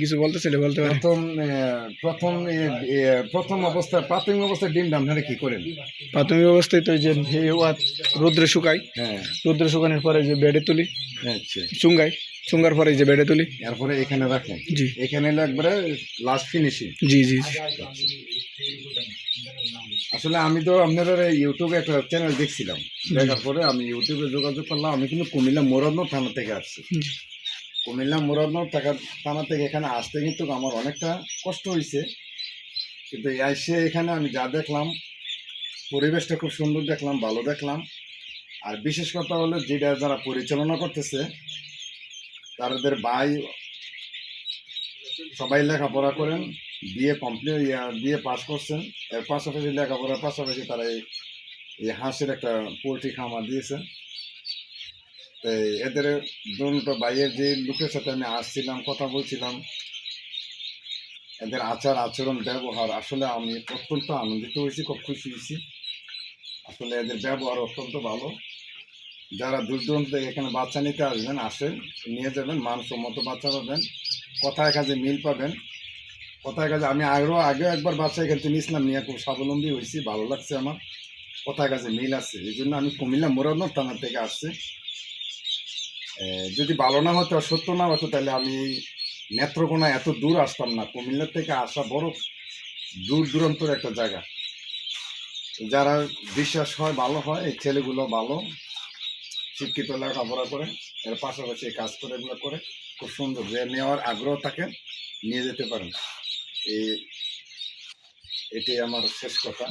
কিছু বলতে চাইলে বলতে প্রথম প্রথম প্রথম অবস্থায় প্রাথমিক অবস্থায় ডিমটা আপনারা কি করেন? প্রাথমিক অবস্থায় তো যে রোদ্রে শুকাই হ্যাঁ। রোদ্রে শুকানোর পরে যে বেডে তুলি আচ্ছা। চুঙ্গাই চুঙ্গার পরে যে বেডে তুলি। এরপরে এখানে রাখেন? জি। এখানে একবারে লাস্ট ফিনিশিং জি জি। আসলে আমি তো আপনাদের ইউটিউবে একটা চ্যানেল দেখছিলাম। দেখার পরে আমি ইউটিউবে যোগাযোগ করলাম আমি কিন্তু কুমিল্লা মোরাদনগর থানা থেকে আসছি। কুমিল্লা মোরাদনগর টাকা থানা থেকে এখানে আসতে কিন্তু আমার অনেকটা কষ্ট হয়েছে কিন্তু এসে এখানে আমি যা দেখলাম পরিবেশটা খুব সুন্দর দেখলাম ভালো দেখলাম। আর বিশেষ কথা হলো যেটা যারা পরিচালনা করতেছে তাদের ভাই সবাই লেখাপড়া করেন। বিয়ে কমপ্লিট বিয়ে পাস করছেন। এর পাশাপাশি লেখাপড়ার পাশাপাশি তারা এই হাঁসের একটা পোলট্রি খামার দিয়েছেন। তো এদের দুটো ভাইয়ের যে লোকের সাথে আমি আসছিলাম, কথা বলছিলাম, এদের আচার আচরণ, ব্যবহার, আসলে আমি অত্যন্ত আনন্দিত হয়েছি, খুব খুশি হয়েছি। আসলে এদের ব্যবহার অত্যন্ত ভালো। যারা দূর দূরান্ত এখানে বাচ্চা নিতে আসবেন, আসেন, নিয়ে যাবেন, মানসম্মত বাচ্চা পাবেন, কথায় কাজে মিল পাবেন। কথায় কাজে আমি আগেও আগেও একবার বাচ্চা এখান থেকে নিয়েছিলাম, নিয়ে খুব স্বাবলম্বী হয়েছি, ভালো লাগছে আমার। কথায় কাজে মিল আছে, এই জন্য আমি কুমিল্লা মোরাদনগর থানা থেকে আসছি। যদি ভালো না হতো, সত্য না হতো, তাহলে আমি নেত্রকোনা এত দূর আসতাম না। কুমিল্লা থেকে আসা বড় দূর দূরান্তর একটা জায়গা। যারা বিশ্বাস হয়, ভালো হয়, এই ছেলেগুলো ভালো, শিক্ষিত লেখাপড়া করে, এর পাশাপাশি কাজ করে, এগুলো করে, খুব সুন্দর। যে নেওয়ার আগ্রহ থাকে, নিয়ে যেতে পারেন। এটাই আমার শেষ কথা।